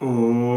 ఓం.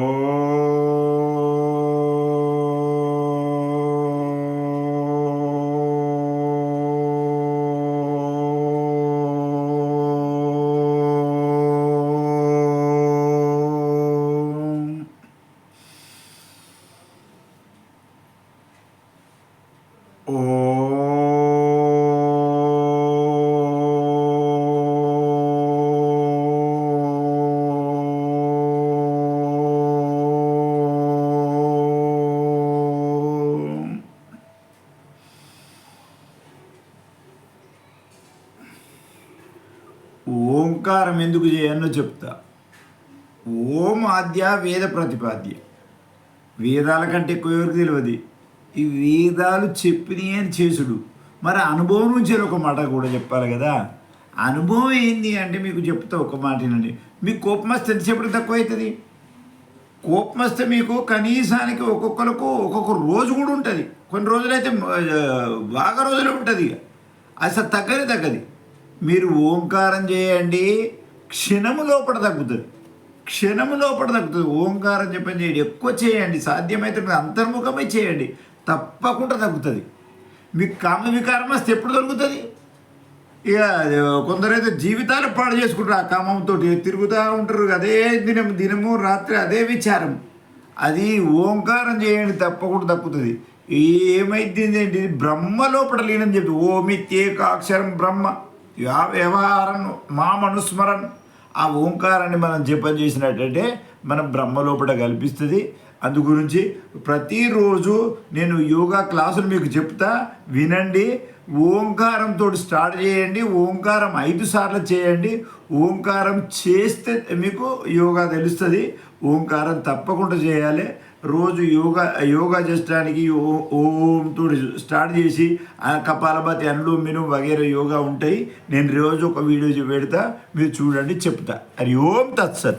ఓంకారం ఎందుకు చేయాలో చెప్తా. ఓం ఆద్య వేద ప్రతిపాద్య. వేదాల కంటే ఎక్కువ ఎవరికి తెలియదు? ఈ వేదాలు చెప్పినవి అని చేసుడు? మరి అనుభవం నుంచి ఒక మాట కూడా చెప్పాలి కదా. అనుభవం ఏంది అంటే మీకు చెప్తా ఒక మాట మీకు కోపం వస్తే ఎంతసేపటి తక్కువ అవుతుంది? కోపం వస్తే మీకు కనీసానికి ఒక్కొక్కరికి ఒక్కొక్క రోజు కూడా ఉంటుంది. కొన్ని రోజులైతే బాగా రోజులు ఉంటుంది ఇక. అసలు తగ్గది తగ్గది. మీరు ఓంకారం చేయండి క్షణము లోపల తగ్గుతుంది. క్షణము లోపల తగ్గుతుంది. ఓంకారం చెప్పని చేయండి. ఎక్కువ చేయండి. సాధ్యమైతే మీరు అంతర్ముఖమై చేయండి. తప్పకుండా తగ్గుతుంది. మీకు కామ వికారం వస్తే ఎప్పుడు దొరుకుతుంది? ఇక కొందరైతే జీవితాలు పాడు చేసుకుంటారు. ఆ కామంతో తిరుగుతూ ఉంటారు. అదే దినం దినము రాత్రి అదే విచారం. అది ఓంకారం చేయండి. తప్పకుండా తప్పుతుంది ఏమైంది ఏంటి? బ్రహ్మ లోపల లేనని చెప్పి ఓమిత్యేకాక్షరం బ్రహ్మ. యా వ్యవహారం మా మనుస్మరణ ఆ ఓంకారాన్ని మనం జపం చేసినట్టయితే మనం బ్రహ్మలోపట కల్పిస్తుంది. అందు గురించి ప్రతిరోజు నేను యోగా క్లాసులు మీకు చెప్తా వినండి. ఓంకారంతో స్టార్ట్ చేయండి ఓంకారం ఐదు సార్లు చేయండి. ఓంకారం చేస్తే మీకు యోగా తెలుస్తుంది. ఓంకారం తప్పకుండా చేయాలి. రోజు యోగా యోగా చేసడానికి ఓ- ఓంతో స్టార్ట్ చేసి ఆ కపాలభాతి అనులోమ్ మిను వగేరే యోగా ఉంటాయి. నేను రోజు ఒక వీడియో పెడతా మీరు చూడండి చెప్తా. హరి ఓం తత్సత్.